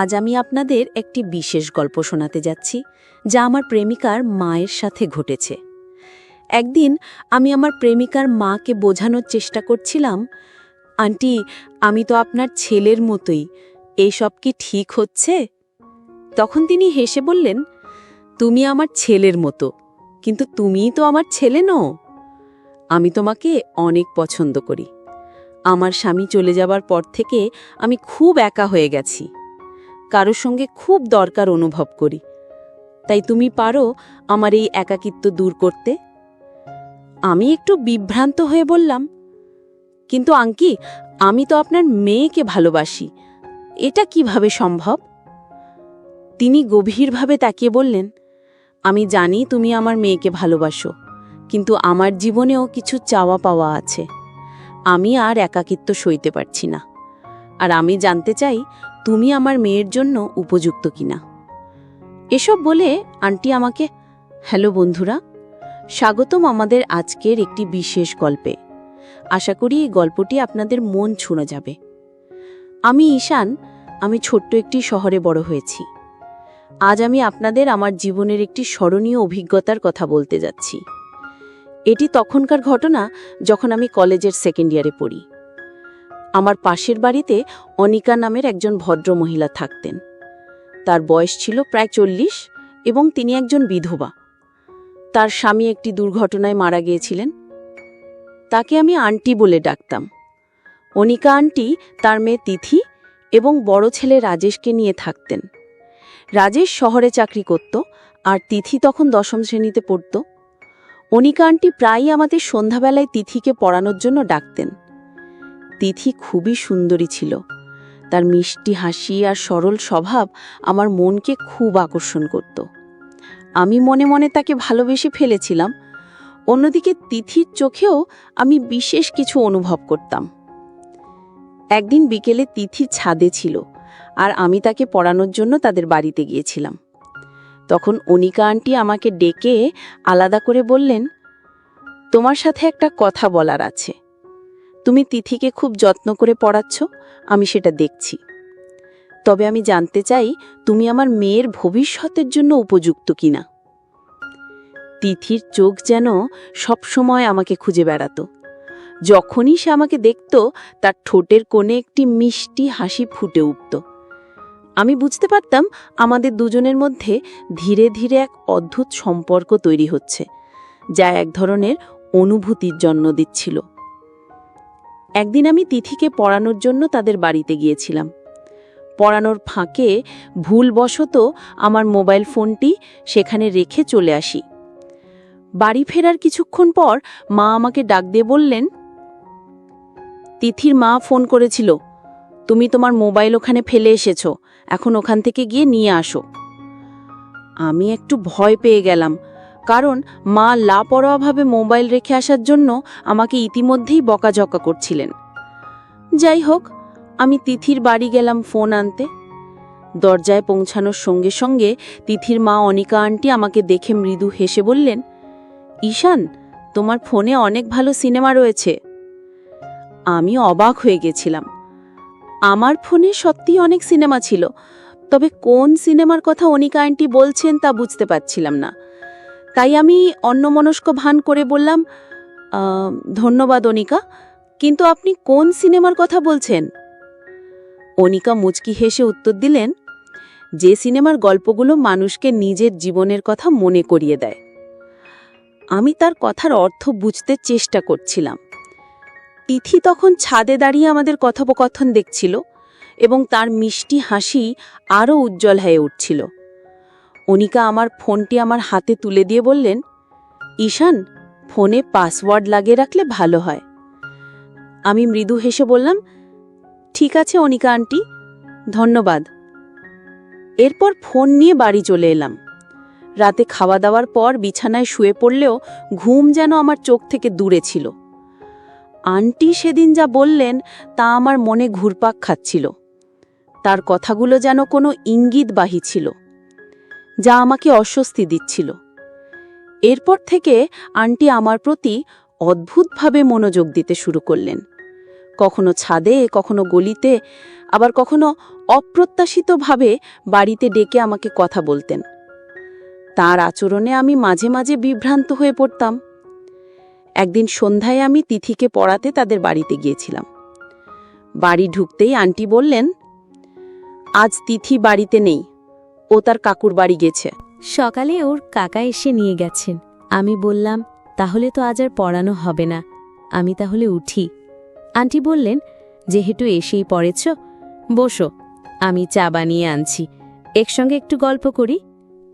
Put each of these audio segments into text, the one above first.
আজ আমি আপনাদের একটি বিশেষ গল্প শোনাতে যাচ্ছি, যা আমার প্রেমিকার মায়ের সাথে ঘটেছে। একদিন আমি আমার প্রেমিকার মাকে বোঝানোর চেষ্টা করছিলাম, আন্টি, আমি তো আপনার ছেলের মতোই, এসব কি ঠিক হচ্ছে? তখন তিনি হেসে বললেন, তুমি আমার ছেলের মতো, কিন্তু তুমিই তো আমার ছেলে নও। আমি তোমাকে অনেক পছন্দ করি। আমার স্বামী চলে যাবার পর থেকে আমি খুব একা হয়ে গেছি। কারোর সঙ্গে খুব দরকার অনুভব করি। তাই তুমি পারো আমার এই একাকিত্ব দূর করতে। আমি একটু বিভ্রান্ত হয়ে বললাম, কিন্তু আঙ্কি আমি তো আপনার মেয়েকে ভালোবাসি। এটা কীভাবে সম্ভব? তিনি গভীরভাবে তাকিয়ে বললেন, আমি জানি তুমি আমার মেয়েকে ভালোবাসো, কিন্তু আমার জীবনেও কিছু চাওয়া পাওয়া আছে। আমি আর একাকিত্ব সইতে পারছি না। আর আমি জানতে চাই তুমি আমার মেয়ের জন্য উপযুক্ত কিনা? এসব বলে আন্টি আমাকে, হ্যালো বন্ধুরা, স্বাগতম আমাদের আজকের একটি বিশেষ গল্পে। আশা করি এই গল্পটি আপনাদের মন ছুঁড়ে যাবে। আমি ঈশান, আমি ছোট্ট একটি শহরে বড় হয়েছি। আজ আমি আপনাদের আমার জীবনের একটি স্মরণীয় অভিজ্ঞতার কথা বলতে যাচ্ছি। এটি তখনকার ঘটনা যখন আমি কলেজের সেকেন্ড ইয়ারে পড়ি। আমার পাশের বাড়িতে অনিকা নামের একজন ভদ্র মহিলা থাকতেন। তার বয়স ছিল প্রায় চল্লিশ এবং তিনি একজন বিধবা। তার স্বামী একটি দুর্ঘটনায় মারা গিয়েছিলেন। তাকে আমি আন্টি বলে ডাকতাম। অনিকা আন্টি তার মেয়ে তিথি এবং বড় ছেলে রাজেশকে নিয়ে থাকতেন। রাজেশ শহরে চাকরি করত আর তিথি তখন দশম শ্রেণীতে পড়ত। অনিকা আন্টি প্রায়ই আমাদের সন্ধ্যাবেলায় তিথিকে পড়ানোর জন্য ডাকতেন। তিথি খুবই সুন্দরী ছিল। তার মিষ্টি হাসি আর সরল স্বভাব আমার মনকে খুব আকর্ষণ করত। আমি মনে মনে তাকে ভালোবেসে ফেলেছিলাম। অন্যদিকে তিথির চোখেও আমি বিশেষ কিছু অনুভব করতাম। একদিন বিকেলে তিথি ছাদে ছিল আর আমি তাকে পড়ানোর জন্য তাদের বাড়িতে গিয়েছিলাম। তখন অনিকা আন্টি আমাকে ডেকে আলাদা করে বললেন, তোমার সাথে একটা কথা বলার আছে। তুমি তিথিকে খুব যত্ন করে পড়াচ্ছ, আমি সেটা দেখছি। তবে আমি জানতে চাই, তুমি আমার মেয়ের ভবিষ্যতের জন্য উপযুক্ত কিনা। তিথির চোখ যেন সবসময় আমাকে খুঁজে বেড়াতো। যখনই সে আমাকে দেখত, তার ঠোঁটের কোণে একটি মিষ্টি হাসি ফুটে উঠত। আমি বুঝতে পারতাম, আমাদের দুজনের মধ্যে ধীরে ধীরে এক অদ্ভুত সম্পর্ক তৈরি হচ্ছে, যা এক ধরনের অনুভূতির জন্ম দিচ্ছিল। একদিন আমি তিথিকে পড়ানোর জন্য তাদের বাড়িতে গিয়েছিলাম। পড়ানোর ফাঁকে ভুলবশত আমার মোবাইল ফোনটি সেখানে রেখে চলে আসি। বাড়ি ফেরার কিছুক্ষণ পর মা আমাকে ডাক দিয়ে বললেন, তিথির মা ফোন করেছিল। তুমি তোমার মোবাইল ওখানে ফেলে এসেছ। এখন ওখান থেকে গিয়ে নিয়ে আসো। আমি একটু ভয় পেয়ে গেলাম। কারণ মা লাপরোয়াভাবে মোবাইল রেখে আসার জন্য আমাকে ইতিমধ্যেই বকাঝকা করছিলেন। যাই হোক, আমি তিথির বাড়ি গেলাম ফোন আনতে। দরজায় পৌঁছানোর সঙ্গে সঙ্গে তিথির মা অনিকা আন্টি আমাকে দেখে মৃদু হেসে বললেন, ঈশান, তোমার ফোনে অনেক ভালো সিনেমা রয়েছে। আমি অবাক হয়ে গেছিলাম। আমার ফোনে সত্যিই অনেক সিনেমা ছিল, তবে কোন সিনেমার কথা অনিকা আন্টি বলছেন তা বুঝতে পারছিলাম না। তাই আমি অন্যমনস্ক ভান করে বললাম ধন্যবাদ অনিকা, কিন্তু আপনি কোন সিনেমার কথা বলছেন? অনিকা মুচকি হেসে উত্তর দিলেন, যে সিনেমার গল্পগুলো মানুষকে নিজের জীবনের কথা মনে করিয়ে দেয়। আমি তার কথার অর্থ বুঝতে চেষ্টা করছিলাম। তিথি তখন ছাদে দাঁড়িয়ে আমাদের কথোপকথন দেখছিল এবং তার মিষ্টি হাসি আরও উজ্জ্বল হয়ে উঠছিল। অনিকা আমার ফোনটি আমার হাতে তুলে দিয়ে বললেন, ঈশান, ফোনে পাসওয়ার্ড লাগিয়ে রাখলে ভালো হয়। আমি মৃদু হেসে বললাম, ঠিক আছে অনিকা আন্টি, ধন্যবাদ। এরপর ফোন নিয়ে বাড়ি চলে এলাম। রাতে খাওয়া দাওয়ার পর বিছানায় শুয়ে পড়লেও ঘুম যেন আমার চোখ থেকে দূরে ছিল। আন্টি সেদিন যা বললেন তা আমার মনে ঘুরপাক খাচ্ছিল। তার কথাগুলো যেন কোনো ইঙ্গিতবাহী ছিল। যা আমাকে অস্বস্তি দিচ্ছিল। এরপর থেকে আন্টি আমার প্রতি অদ্ভুতভাবে মনোযোগ দিতে শুরু করলেন। কখনো ছাদে, কখনো গলিতে, আবার কখনো অপ্রত্যাশিতভাবে বাড়িতে ডেকে আমাকে কথা বলতেন। তার আচরণে আমি মাঝে মাঝে বিভ্রান্ত হয়ে পড়তাম। একদিন সন্ধ্যায় আমি তিথিকে পড়াতে তাদের বাড়িতে গিয়েছিলাম। বাড়ি ঢুকতেই আন্টি বললেন, আজ তিথি বাড়িতে নেই ও তার কাকুর বাড়ি গেছে। সকালে ওর কাকা এসে নিয়ে গেছেন। আমি বললাম, তাহলে তো আজ আর পড়ানো হবে না। আমি তাহলে উঠি। আন্টি বললেন, যেহেতু এসেই পড়েছ, বসো, আমি চা বানিয়ে আনছি। একসঙ্গে একটু গল্প করি।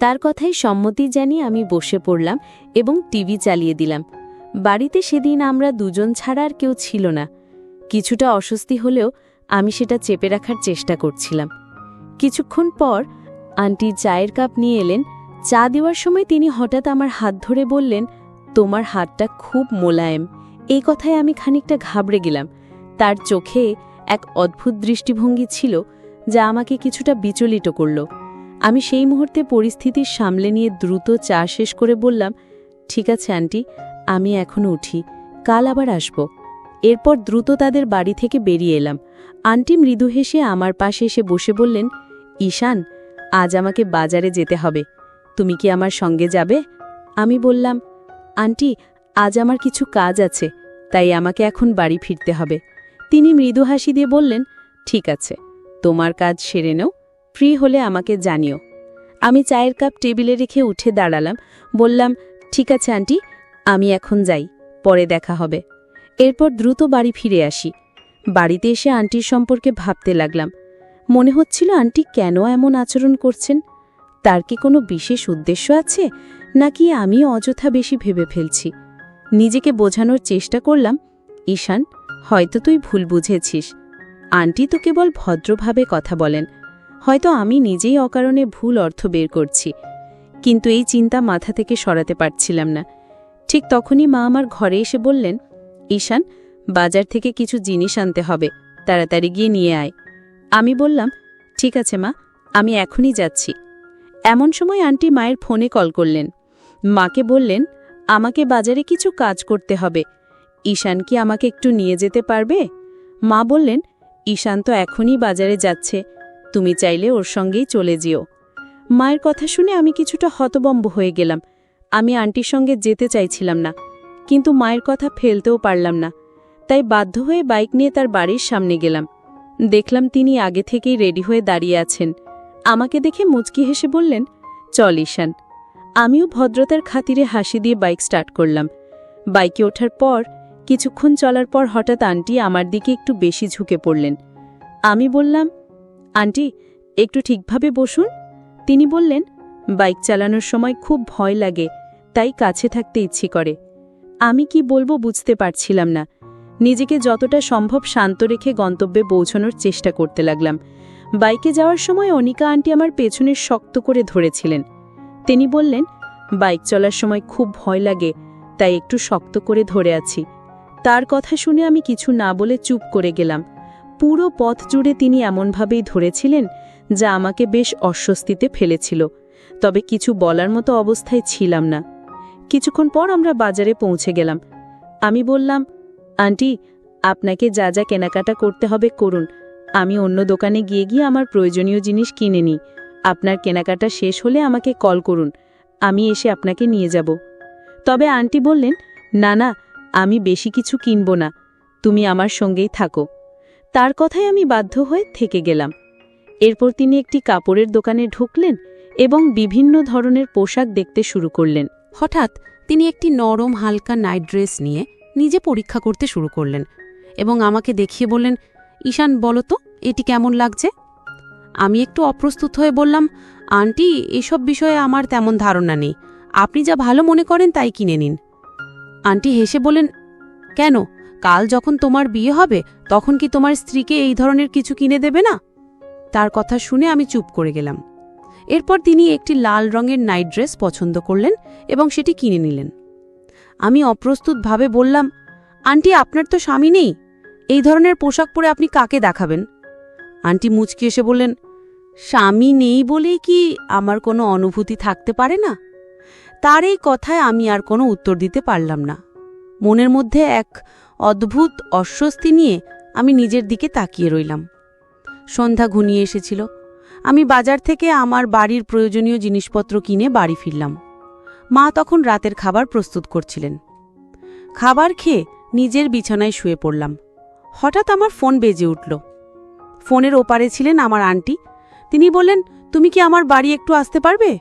তার কথাই সম্মতি জানিয়ে আমি বসে পড়লাম এবং টিভি চালিয়ে দিলাম। বাড়িতে সেদিন আমরা দুজন ছাড়া আর কেউ ছিল না। কিছুটা অস্বস্তি হলেও আমি সেটা চেপে রাখার চেষ্টা করছিলাম। কিছুক্ষণ পর আন্টি চায়ের কাপ নিয়ে এলেন। চা দেওয়ার সময় তিনি হঠাৎ আমার হাত ধরে বললেন, তোমার হাতটা খুব মোলায়েম। এই কথায় আমি খানিকটা ঘাবড়ে গেলাম। তার চোখে এক অদ্ভুত দৃষ্টিভঙ্গি ছিল যা আমাকে কিছুটা বিচলিত করল। আমি সেই মুহূর্তে পরিস্থিতি সামলে নিয়ে দ্রুত চা শেষ করে বললাম, ঠিক আছে আন্টি, আমি এখন উঠি, কাল আবার আসব। এরপর দ্রুত তাদের বাড়ি থেকে বেরিয়ে এলাম। আন্টি মৃদু হেসে আমার পাশে এসে বসে বললেন, ঈশান আজ আমাকে বাজারে যেতে হবে। তুমি কি আমার সঙ্গে যাবে? আমি বললাম, আন্টি, আজ আমার কিছু কাজ আছে, তাই আমাকে এখন বাড়ি ফিরতে হবে। তিনি মৃদু হাসি দিয়ে বললেন, ঠিক আছে, তোমার কাজ সেরে নেও, ফ্রি হলে আমাকে জানিও। আমি চায়ের কাপ টেবিলে রেখে উঠে দাঁড়ালাম, বললাম, ঠিক আছে আন্টি, আমি এখন যাই, পরে দেখা হবে। এরপর দ্রুত বাড়ি ফিরে আসি। বাড়িতে এসে আন্টির সম্পর্কে ভাবতে লাগলাম। মনে হচ্ছিল আন্টি কেন এমন আচরণ করছেন? তার কি কোনো বিশেষ উদ্দেশ্য আছে? নাকি আমি অযথা বেশি ভেবে ফেলছি? নিজেকে বোঝানোর চেষ্টা করলাম, ঈশান, হয়তো তুই ভুল বুঝেছিস। আন্টি তো কেবল ভদ্রভাবে কথা বলেন। হয়তো আমি নিজেই অকারণে ভুল অর্থ বের করছি। কিন্তু এই চিন্তা মাথা থেকে সরাতে পারছিলাম না। ঠিক তখনই মা আমার ঘরে এসে বললেন, ঈশান, বাজার থেকে কিছু জিনিস আনতে হবে। তাড়াতাড়ি গিয়ে নিয়ে আয়। আমি বললাম, ঠিক আছে মা, আমি এখনই যাচ্ছি। এমন সময় আন্টি মায়ের ফোনে কল করলেন। মাকে বললেন, আমাকে বাজারে কিছু কাজ করতে হবে। ঈশান কি আমাকে একটু নিয়ে যেতে পারবে? মা বললেন, ঈশান তো এখনই বাজারে যাচ্ছে, তুমি চাইলে ওর সঙ্গেই চলে যেও। মায়ের কথা শুনে আমি কিছুটা হতবম্ব হয়ে গেলাম। আমি আন্টির সঙ্গে যেতে চাইছিলাম না, কিন্তু মায়ের কথা ফেলতেও পারলাম না। তাই বাধ্য হয়ে বাইক নিয়ে তার বাড়ির সামনে গেলাম। দেখলাম তিনি আগে থেকেই রেডি হয়ে দাঁড়িয়ে আছেন। আমাকে দেখে মুচকি হেসে বললেন, চল ঈশান। আমিও ভদ্রতার খাতিরে হাসি দিয়ে বাইক স্টার্ট করলাম। বাইকে ওঠার পর, কিছুক্ষণ চলার পর হঠাৎ আন্টি আমার দিকে একটু বেশি ঝুঁকে পড়লেন। আমি বললাম, আন্টি, একটু ঠিকভাবে বসুন। তিনি বললেন, বাইক চালানোর সময় খুব ভয় লাগে, তাই কাছে থাকতে ইচ্ছে করে। আমি কি বলব বুঝতে পারছিলাম না। নিজেকে যতটা সম্ভব শান্ত রেখে গন্তব্যে পৌঁছানোর চেষ্টা করতে লাগলাম। বাইকে যাওয়ার সময় অনিকা আন্টি আমার পেছনে শক্ত করে ধরেছিলেন। তিনি বললেন, বাইক চলার সময় খুব ভয় লাগে, তাই একটু শক্ত করে ধরে আছি। তার কথা শুনে আমি কিছু না বলে চুপ করে গেলাম। পুরো পথ জুড়ে তিনি এমনভাবেই ধরেছিলেন, যা আমাকে বেশ অস্বস্তিতে ফেলেছিল। তবে কিছু বলার মতো অবস্থায় ছিলাম না। কিছুক্ষণ পর আমরা বাজারে পৌঁছে গেলাম। আমি বললাম আন্টি, আপনাকে যা যা কেনাকাটা করতে হবে করুন। আমি অন্য দোকানে গিয়ে গিয়ে আমার প্রয়োজনীয় জিনিস কিনে নিই। আপনার কেনাকাটা শেষ হলে আমাকে কল করুন। আমি এসে আপনাকে নিয়ে যাব। তবে আন্টি বললেন, না না, আমি বেশি কিছু কিনব না। তুমি আমার সঙ্গেই থাকো। তার কথায় আমি বাধ্য হয়ে থেকে গেলাম। এরপর তিনি একটি কাপড়ের দোকানে ঢুকলেন এবং বিভিন্ন ধরনের পোশাক দেখতে শুরু করলেন। হঠাৎ তিনি একটি নরম হালকা নাইট ড্রেস নিয়ে নিজে পরীক্ষা করতে শুরু করলেন এবং আমাকে দেখিয়ে বললেন, ঈশান, বলো তো, এটি কেমন লাগছে? আমি একটু অপ্রস্তুত হয়ে বললাম, আন্টি, এসব বিষয়ে আমার তেমন ধারণা নেই। আপনি যা ভালো মনে করেন তাই কিনে নিন। আন্টি হেসে বলেন কেন? কাল যখন তোমার বিয়ে হবে, তখন কি তোমার স্ত্রীকে এই ধরনের কিছু কিনে দেবে না? তার কথা শুনে আমি চুপ করে গেলাম। এরপর তিনি একটি লাল রঙের নাইট ড্রেস পছন্দ করলেন এবং সেটি কিনে নিলেন। আমি অপ্রস্তুতভাবে বললাম, আন্টি, আপনার তো স্বামী নেই। এই ধরনের পোশাক পরে আপনি কাকে দেখাবেন? আন্টি মুচকি এসে বললেন, স্বামী নেই বলেই কি আমার কোনো অনুভূতি থাকতে পারে না? তার এই কথায় আমি আর কোনো উত্তর দিতে পারলাম না। মনের মধ্যে এক অদ্ভুত অস্বস্তি নিয়ে আমি নিজের দিকে তাকিয়ে রইলাম। সন্ধ্যা ঘনিয়ে এসেছিল। আমি বাজার থেকে আমার বাড়ির প্রয়োজনীয় জিনিসপত্র কিনে বাড়ি ফিরলাম। মা তখন রাতের খাবার প্রস্তুত করছিলেন। খাবার খেয়ে নিজের বিছানায় শুয়ে পড়লাম। হঠাৎ আমার ফোন বেজে উঠল। ফোনের ওপারে ছিলেন আমার আন্টি। তিনি বললেন, তুমি কি আমার বাড়ি একটু আসতে পারবে?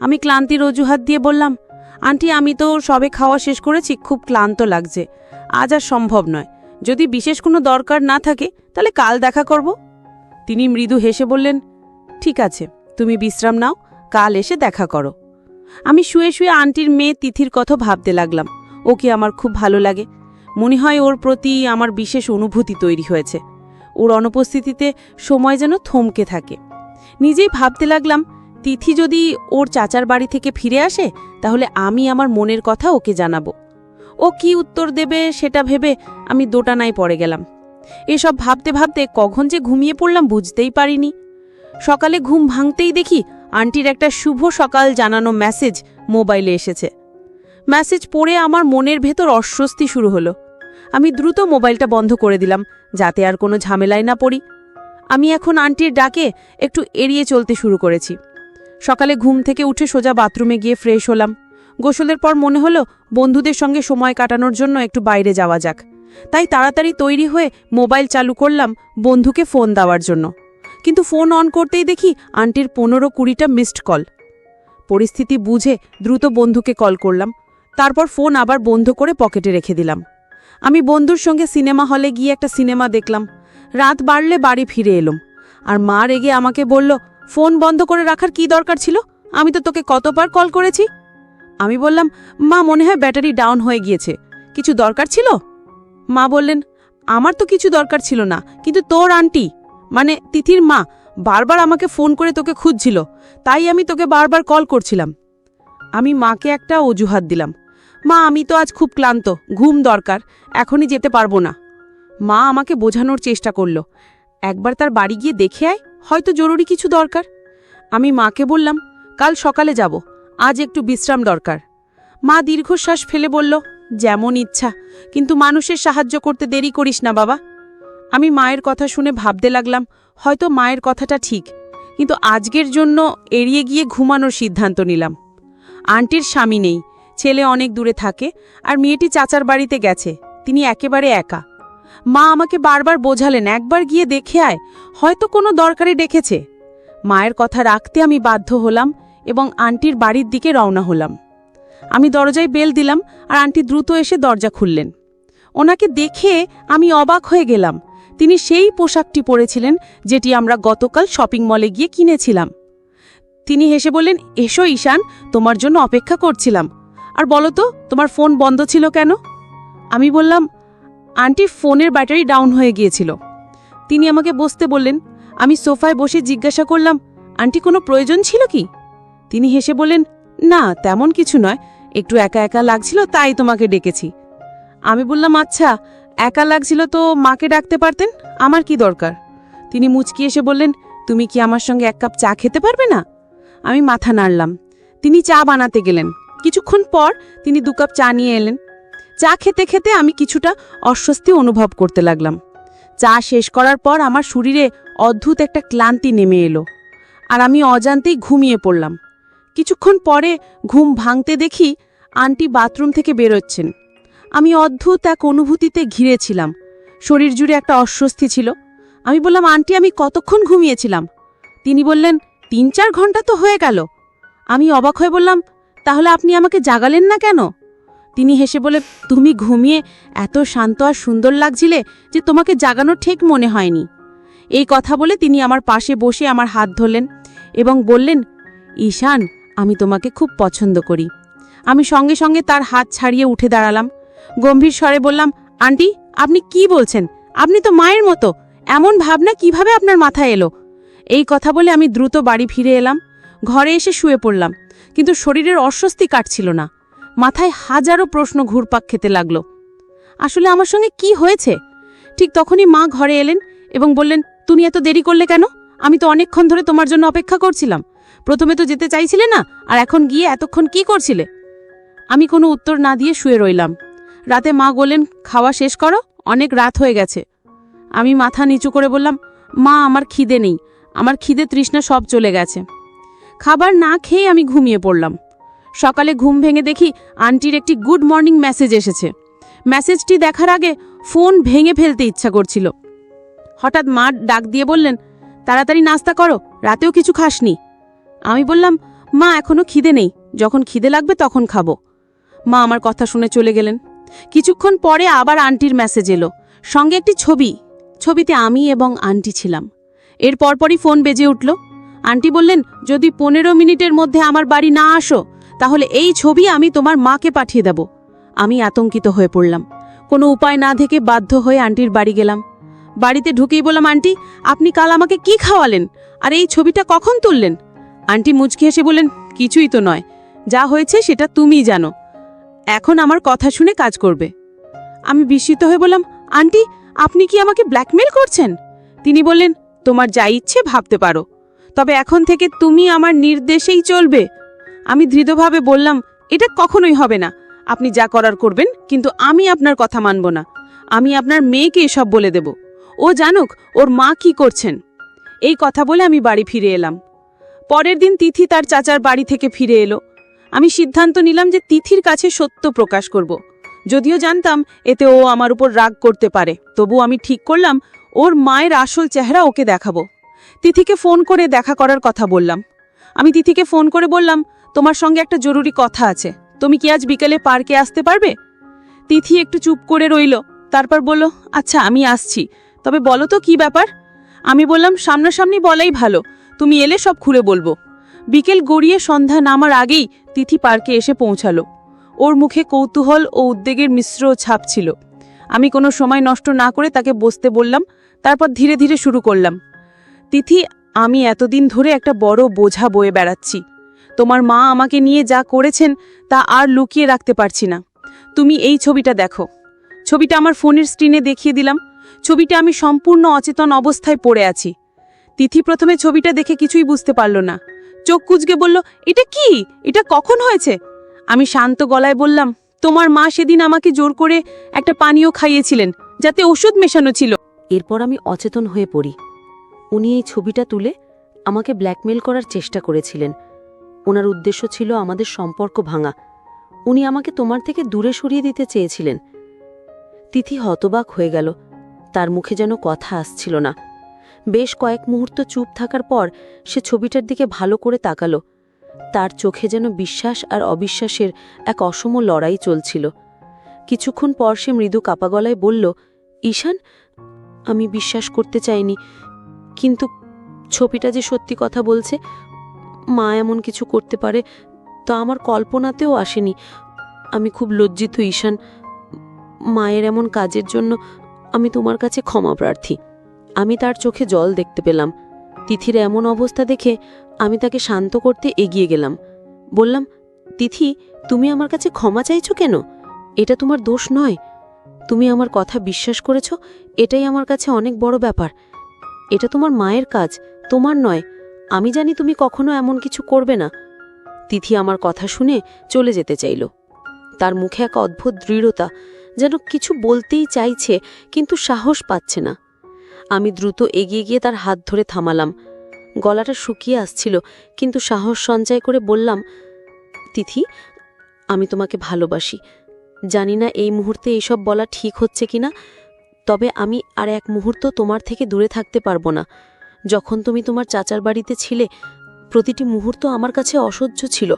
আমি ক্লান্তির অজুহাত দিয়ে বললাম, আন্টি, আমি তো সবে খাওয়া শেষ করেছি, খুব ক্লান্ত লাগছে। আজ আর সম্ভব নয়। যদি বিশেষ কোনো দরকার না থাকে, তাহলে কাল দেখা করব। তিনি মৃদু হেসে বললেন, ঠিক আছে, তুমি বিশ্রাম নাও, কাল এসে দেখা করো। আমি শুয়ে শুয়ে আন্টির মেয়ে তিথির কথা ভাবতে লাগলাম। ওকে আমার খুব ভালো লাগে। মনে হয় ওর প্রতি আমার বিশেষ অনুভূতি তৈরি হয়েছে। ওর অনুপস্থিতিতে সময় যেন থমকে থাকে। নিজেই ভাবতে লাগলাম, তিথি যদি ওর চাচার বাড়ি থেকে ফিরে আসে, তাহলে আমি আমার মনের কথা ওকে জানাব। ও কি উত্তর দেবে সেটা ভেবে আমি দোটানায় পড়ে গেলাম। এসব ভাবতে ভাবতে কখন যে ঘুমিয়ে পড়লাম বুঝতেই পারিনি। সকালে ঘুম ভাঙতেই দেখি আন্টির একটা শুভ সকাল জানানো মেসেজ মোবাইলে এসেছে। মেসেজ পড়ে আমার মনের ভেতর অস্বস্তি শুরু হলো। আমি দ্রুত মোবাইলটা বন্ধ করে দিলাম, যাতে আর কোনো ঝামেলায় না পড়ি। আমি এখন আন্টির ডাকে একটু এড়িয়ে চলতে শুরু করেছি। সকালে ঘুম থেকে উঠে সোজা বাথরুমে গিয়ে ফ্রেশ হলাম। গোসলের পর মনে হলো বন্ধুদের সঙ্গে সময় কাটানোর জন্য একটু বাইরে যাওয়া যাক। তাই তাড়াতাড়ি তৈরি হয়ে মোবাইল চালু করলাম বন্ধুকে ফোন দেওয়ার জন্য। কিন্তু ফোন অন করতেই দেখি আন্টির পনেরো কুড়িটা মিসড কল পরিস্থিতি বুঝে দ্রুত বন্ধুকে কল করলাম। তারপর ফোন আবার বন্ধ করে পকেটে রেখে দিলাম। আমি বন্ধুর সঙ্গে সিনেমা হলে গিয়ে একটা সিনেমা দেখলাম। রাত বাড়লে বাড়ি ফিরে এলাম। আর মা রেগে আমাকে বলল, ফোন বন্ধ করে রাখার কি দরকার ছিল? আমি তো তোকে কতবার কল করেছি? আমি বললাম, মা, মনে হয় ব্যাটারি ডাউন হয়ে গিয়েছে। কিছু দরকার ছিল? মা বললেন, আমার তো কিছু দরকার ছিল না, কিন্তু তোর আন্টি মানে তিথির মা বারবার আমাকে ফোন করে তোকে খুঁজছিল, তাই আমি তোকে বারবার কল করছিলাম। আমি মাকে একটা অজুহাত দিলাম। মা, আমি তো আজ খুব ক্লান্ত, ঘুম দরকার, এখনই যেতে পারব না। মা আমাকে বোঝানোর চেষ্টা করল, একবার তার বাড়ি গিয়ে দেখে আয়, হয়তো জরুরি কিছু দরকার। আমি মাকে বললাম, কাল সকালে যাব, আজ একটু বিশ্রাম দরকার। মা দীর্ঘশ্বাস ফেলে বলল, যেমন ইচ্ছা, কিন্তু মানুষের সাহায্য করতে দেরি করিস না বাবা। আমি মায়ের কথা শুনে ভাবতে লাগলাম, হয়তো মায়ের কথাটা ঠিক, কিন্তু আজকের জন্য এড়িয়ে গিয়ে ঘুমানোর সিদ্ধান্ত নিলাম। আন্টির স্বামী নেই, ছেলে অনেক দূরে থাকে, আর মেয়েটি চাচার বাড়িতে গেছে, তিনি একেবারে একা। মা আমাকে বারবার বোঝালেন, একবার গিয়ে দেখে আয়, হয়তো কোনো দরকারে ডেকেছে। মায়ের কথা রাখতে আমি বাধ্য হলাম এবং আন্টির বাড়ির দিকে রওনা হলাম। আমি দরজায় বেল দিলাম আর আন্টি দ্রুত এসে দরজা খুললেন। ওনাকে দেখে আমি অবাক হয়ে গেলাম তিনি সেই পোশাকটি পরেছিলেন যেটি আমরা গতকাল শপিং মলে গিয়ে কিনেছিলাম। তিনি হেসে বললেন, এসো ঈশান, তোমার জন্য অপেক্ষা করছিলাম। আর বলো তো, তোমার ফোন বন্ধ ছিল কেন? আমি বললাম আন্টির ফোনের ব্যাটারি ডাউন হয়ে গিয়েছিল। তিনি আমাকে বসতে বললেন, আমি সোফায় বসে জিজ্ঞাসা করলাম, আন্টি, কোনো প্রয়োজন ছিল কি? তিনি হেসে বললেন, না, তেমন কিছু নয়, একটু একা একা লাগছিল, তাই তোমাকে ডেকেছি। আমি বললাম আচ্ছা একা লাগছিল তো মাকে ডাকতে পারতেন? আমার কি দরকার? তিনি মুচকি এসে বললেন, তুমি কি আমার সঙ্গে এক কাপ চা খেতে পারবে না? আমি মাথা নাড়লাম। তিনি চা বানাতে গেলেন। কিছুক্ষণ পর তিনি দু কাপ চা নিয়ে এলেন। চা খেতে খেতে আমি কিছুটা অস্বস্তি অনুভব করতে লাগলাম। চা শেষ করার পর আমার শরীরে অদ্ভুত একটা ক্লান্তি নেমে এলো আর আমি অজান্তেই ঘুমিয়ে পড়লাম। কিছুক্ষণ পরে ঘুম ভাঙতে দেখি আন্টি বাথরুম থেকে বেরোচ্ছেন। আমি অদ্ভুত এক অনুভূতিতে ঘিরেছিলাম। শরীর জুড়ে একটা অস্বস্তি ছিল। আমি বললাম, আন্টি, আমি কতক্ষণ ঘুমিয়েছিলাম? তিনি বললেন তিন চার ঘণ্টা তো হয়ে গেল। আমি অবাক হয়ে বললাম, তাহলে আপনি আমাকে জাগালেন না কেন? তিনি হেসে বলে, তুমি ঘুমিয়ে এত শান্ত আর সুন্দর লাগছিলে যে তোমাকে জাগানো ঠিক মনে হয়নি। এই কথা বলে তিনি আমার পাশে বসে আমার হাত ধরলেন এবং বললেন, ঈশান, আমি তোমাকে খুব পছন্দ করি। আমি সঙ্গে সঙ্গে তার হাত ছাড়িয়ে উঠে দাঁড়ালাম। গম্ভীর স্বরে বললাম, আন্টি, আপনি কি বলছেন? আপনি তো মায়ের মতো। এমন ভাবনা কীভাবে আপনার মাথায় এলো? এই কথা বলে আমি দ্রুত বাড়ি ফিরে এলাম। ঘরে এসে শুয়ে পড়লাম, কিন্তু শরীরের অস্বস্তি কাটছিল না। মাথায় হাজারো প্রশ্ন ঘুরপাক খেতে লাগল। আসলে আমার সঙ্গে কি হয়েছে? ঠিক তখনই মা ঘরে এলেন এবং বললেন, তুমি এত দেরি করলে কেন? আমি তো অনেকক্ষণ ধরে তোমার জন্য অপেক্ষা করছিলাম। প্রথমে তো যেতে চাইছিলে না, আর এখন গিয়ে এতক্ষণ কি করছিলে? আমি কোনো উত্তর না দিয়ে শুয়ে রইলাম। রাতে মা বললেন, খাওয়া শেষ করো, অনেক রাত হয়ে গেছে। আমি মাথা নিচু করে বললাম, মা, আমার খিদে নেই, আমার খিদে তৃষ্ণা সব চলে গেছে। খাবার না খেয়ে আমি ঘুমিয়ে পড়লাম। সকালে ঘুম ভেঙে দেখি আন্টির একটি গুড মর্নিং মেসেজ এসেছে। মেসেজটি দেখার আগে ফোন ভেঙে ফেলতে ইচ্ছা করছিল। হঠাৎ মা ডাক দিয়ে বললেন, তাড়াতাড়ি নাস্তা করো, রাতেও কিছু খাসনি। আমি বললাম, মা, এখনও খিদে নেই, যখন খিদে লাগবে তখন খাব। মা আমার কথা শুনে চলে গেলেন। কিছুক্ষণ পরে আবার আন্টির মেসেজ এলো। সঙ্গে একটি ছবি। ছবিতে আমি এবং আন্টি ছিলাম। এর পরপরই ফোন বেজে উঠল। আন্টি বললেন, যদি পনেরো মিনিটের মধ্যে আমার বাড়ি না আসো, তাহলে এই ছবি আমি তোমার মাকে পাঠিয়ে দেব। আমি আতঙ্কিত হয়ে পড়লাম। কোনো উপায় না থেকে বাধ্য হয়ে আন্টির বাড়ি গেলাম। বাড়িতে ঢুকেই বললাম, আন্টি, আপনি কাল আমাকে কি খাওয়ালেন? আর এই ছবিটা কখন তুললেন? আন্টি মুচকি হেসে বললেন, কিছুই তো নয়। যা হয়েছে সেটা তুমিই জানো। এখন আমার কথা শুনে কাজ করবে। আমি বিস্মিত হয়ে বললাম, আন্টি, আপনি কি আমাকে ব্ল্যাকমেল করছেন? তিনি বললেন, তোমার যা ইচ্ছে ভাবতে পারো, তবে এখন থেকে তুমি আমার নির্দেশেই চলবে। আমি দৃঢ়ভাবে বললাম, এটা কখনোই হবে না। আপনি যা করার করবেন, কিন্তু আমি আপনার কথা মানব না। আমি আপনার মেয়েকে এসব বলে দেব। ও জানুক, ওর মা কি করছেন? এই কথা বলে আমি বাড়ি ফিরে এলাম। পরের দিন তিথি তার চাচার বাড়ি থেকে ফিরে এলো। আমি সিদ্ধান্ত নিলাম যে তিথির কাছে সত্য প্রকাশ করব। যদিও জানতাম এতে ও আমার উপর রাগ করতে পারে তবু আমি ঠিক করলাম, ওর মায়ের আসল চেহারা ওকে দেখাবো। তিথিকে ফোন করে দেখা করার কথা বললাম। আমি তিথিকে ফোন করে বললাম, তোমার সঙ্গে একটা জরুরি কথা আছে, তুমি কি আজ বিকেলে পার্কে আসতে পারবে? তিথি একটু চুপ করে রইল, তারপর বলল আচ্ছা আমি আসছি, তবে বলো তো কি ব্যাপার? আমি বললাম, সামনাসামনি বলাই ভালো, তুমি এলে সব খুলে বলব। বিকেল গড়িয়ে সন্ধ্যা নামার আগেই তিথি পার্কে এসে পৌঁছালো। ওর মুখে কৌতূহল ও উদ্বেগের মিশ্র ছাপ ছিল। আমি কোনো সময় নষ্ট না করে তাকে বসতে বললাম, তারপর ধীরে ধীরে শুরু করলাম। তিথি, আমি এতদিন ধরে একটা বড় বোঝা বয়ে বেড়াচ্ছি। তোমার মা আমাকে নিয়ে যা করেছেন তা আর লুকিয়ে রাখতে পারছি না। তুমি এই ছবিটা দেখো। ছবিটা আমার ফোনের স্ক্রিনে দেখিয়ে দিলাম। ছবিটা আমি সম্পূর্ণ অচেতন অবস্থায় পড়ে আছি। তিথি প্রথমে ছবিটা দেখে কিছুই বুঝতে পারল না। চোখ কুচকে বলল, এটা কি? এটা কখন হয়েছে? আমি শান্ত গলায় বললাম, তোমার মা সেদিন আমাকে জোর করে একটা পানীয় খাইয়েছিলেন, যাতে ওষুধ মেশানো ছিল। এরপর আমি অচেতন হয়ে পড়ি। উনি এই ছবিটা তুলে আমাকে ব্ল্যাকমেল করার চেষ্টা করেছিলেন। ওনার উদ্দেশ্য ছিল আমাদের সম্পর্ক ভাঙা। উনি আমাকে তোমার থেকে দূরে সরিয়ে দিতে চেয়েছিলেন। তিথি হতবাক হয়ে গেল। তার মুখে যেন কথা আসছিল না। বেশ কয়েক মুহূর্ত চুপ থাকার পর সে ছবিটার দিকে ভালো করে তাকালো। তার চোখে যেন বিশ্বাস আর অবিশ্বাসের এক অসম লড়াই চলছিল। কিছুক্ষণ পর সে মৃদু কাপা গলায় বলল, ঈশান, আমি বিশ্বাস করতে চাইনি, কিন্তু ছবিটা যে সত্যি কথা বলছে, মা এমন কিছু করতে পারে তা আমার কল্পনাতেও আসেনি। আমি খুব লজ্জিত, ঈশান। মায়ের এমন কাজের জন্য আমি তোমার কাছে ক্ষমা প্রার্থী। আমি তার চোখে জল দেখতে পেলাম। তিথির এমন অবস্থা দেখে আমি তাকে শান্ত করতে এগিয়ে গেলাম। বললাম, তিথি, তুমি আমার কাছে ক্ষমা চাইছো কেন? এটা তোমার দোষ নয়। তুমি আমার কথা বিশ্বাস করেছ, এটাই আমার কাছে অনেক বড় ব্যাপার। এটা তোমার মায়ের কাজ, তোমার নয়। আমি জানি তুমি কখনো এমন কিছু করবে না। তিথি আমার কথা শুনে চলে যেতে চাইল। তার মুখে এক অদ্ভুত দৃঢ়তা, যেন কিছু বলতেই চাইছে, কিন্তু সাহস পাচ্ছে না। আমি দ্রুত এগিয়ে গিয়ে তার হাত ধরে থামালাম। গলাটা শুকিয়ে আসছিল, কিন্তু সাহস সঞ্চয় করে বললাম, তিথি, আমি তোমাকে ভালোবাসি। জানি না এই মুহূর্তে এইসব বলা ঠিক হচ্ছে কিনা, তবে আমি আর এক মুহূর্ত তোমার থেকে দূরে থাকতে পারব না। যখন তুমি তোমার চাচার বাড়িতে ছিলে, প্রতিটি মুহূর্ত আমার কাছে অসহ্য ছিল।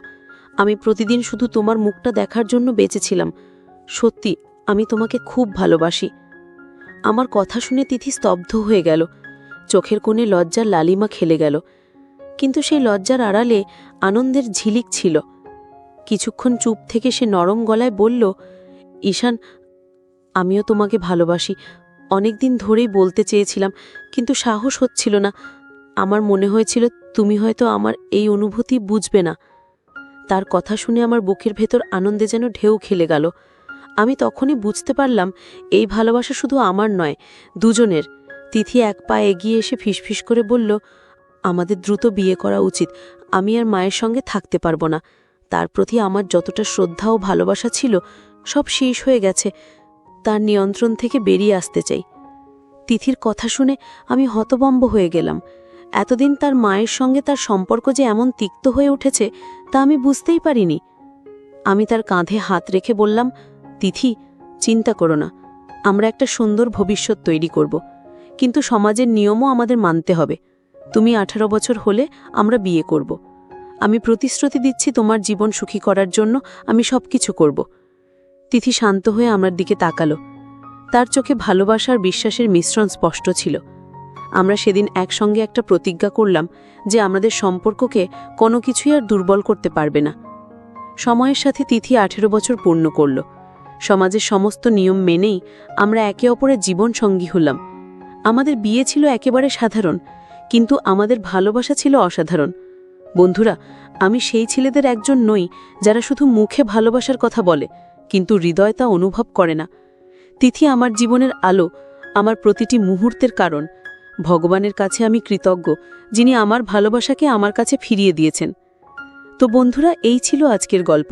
আমি প্রতিদিন শুধু তোমার মুখটা দেখার জন্য বেঁচেছিলাম। সত্যি, আমি তোমাকে খুব ভালোবাসি। আমার কথা শুনে তিথি স্তব্ধ হয়ে গেল। চোখের কোণে লজ্জার লালিমা খেলে গেল। কিন্তু সেই লজ্জার আড়ালে আনন্দের ঝিলিক ছিল। কিছুক্ষণ চুপ থেকে সে নরম গলায় বলল, ঈশান, আমিও তোমাকে ভালোবাসি। অনেকদিন ধরেই বলতে চেয়েছিলাম, কিন্তু সাহস হচ্ছিল না। আমার মনে হয়েছিল তুমি হয়তো আমার এই অনুভূতি বুঝবে না। তার কথা শুনে আমার বুকের ভেতর আনন্দে যেন ঢেউ খেলে গেল। আমি তখনই বুঝতে পারলাম এই ভালোবাসা শুধু আমার নয়, দুজনের। তিথি এক পা এগিয়ে এসে ফিসফিস করে বলল, আমাদের দ্রুত বিয়ে করা উচিত। আমি আর মায়ের সঙ্গে থাকতে পারব না। তার প্রতি আমার যতটা শ্রদ্ধা ও ভালোবাসা ছিল, সব শেষ হয়ে গেছে। তার নিয়ন্ত্রণ থেকে বেরিয়ে আসতে চাই। তিথির কথা শুনে আমি হতবম্ব হয়ে গেলাম। এতদিন তার মায়ের সঙ্গে তার সম্পর্ক যে এমন তিক্ত হয়ে উঠেছে, তা আমি বুঝতেই পারিনি। আমি তার কাঁধে হাত রেখে বললাম তিথি, চিন্তা করো না। আমরা একটা সুন্দর ভবিষ্যৎ তৈরি করব। কিন্তু সমাজের নিয়মও আমাদের মানতে হবে। তুমি আঠারো বছর হলে আমরা বিয়ে করব। আমি প্রতিশ্রুতি দিচ্ছি তোমার জীবন সুখী করার জন্য আমি সব কিছু করব। তিথি শান্ত হয়ে আমার দিকে তাকালো। তার চোখে ভালোবাসা আর বিশ্বাসের মিশ্রণ স্পষ্ট ছিল। আমরা সেদিন একসঙ্গে একটা প্রতিজ্ঞা করলাম যে আমাদের সম্পর্ককে কোনো কিছুই আর দুর্বল করতে পারবে না। সময়ের সাথে তিথি আঠেরো বছর পূর্ণ করল। সমাজের সমস্ত নিয়ম মেনেই আমরা একে অপরের জীবন সঙ্গী হলাম। আমাদের বিয়ে ছিল একেবারে সাধারণ, কিন্তু আমাদের ভালোবাসা ছিল অসাধারণ। বন্ধুরা, আমি সেই ছেলেদের একজন নই যারা শুধু মুখে ভালোবাসার কথা বলে, কিন্তু হৃদয় তা অনুভব করে না। তিথি আমার জীবনের আলো, আমার প্রতিটি মুহূর্তের কারণ। ভগবানের কাছে আমি কৃতজ্ঞ, যিনি আমার ভালোবাসাকে আমার কাছে ফিরিয়ে দিয়েছেন। তো বন্ধুরা, এই ছিল আজকের গল্প।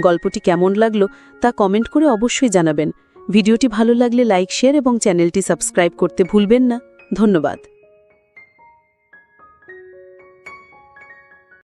গল্পটি কেমন লাগল তা কমেন্ট করে অবশ্যই জানাবেন। ভিডিওটি ভালো লাগলে লাইক, শেয়ার এবং চ্যানেলটি সাবস্ক্রাইব করতে ভুলবেন না। ধন্যবাদ।